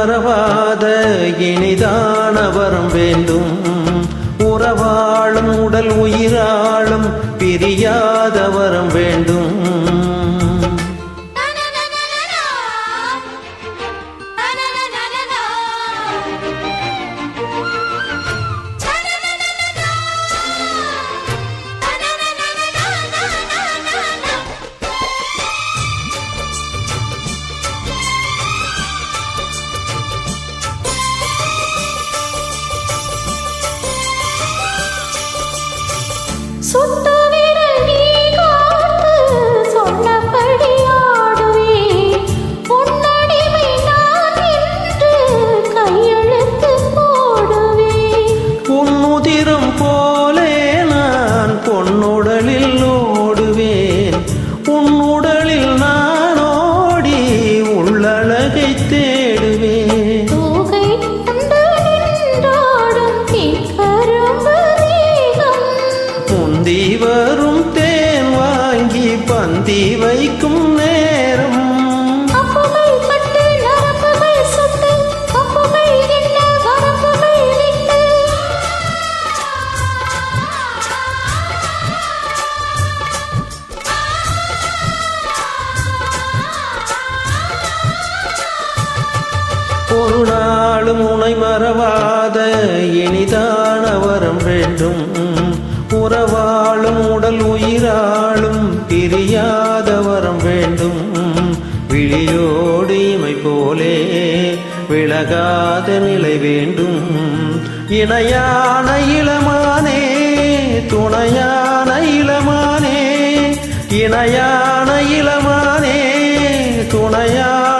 மறவாத இனிதான வரம் வேண்டும். உறவாளும் உடல் உயிராளும் பிரியாத வேண்டும். Sota. தீ வைக்கும் நேரம். ஒரு நாளும் உனை மறவாத இனிதான வரம் வேண்டும். உறவாளும் உடல் உயிராளும் பிரியா வரம் வேண்டும். விழியோடு இமை போலே விலகாத நிலை வேண்டும். இணையான இளமானே துணையான இளமானே இணையான இளமானே துணையான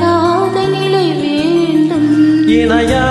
இணையாத நிலை வேண்டும். இணையா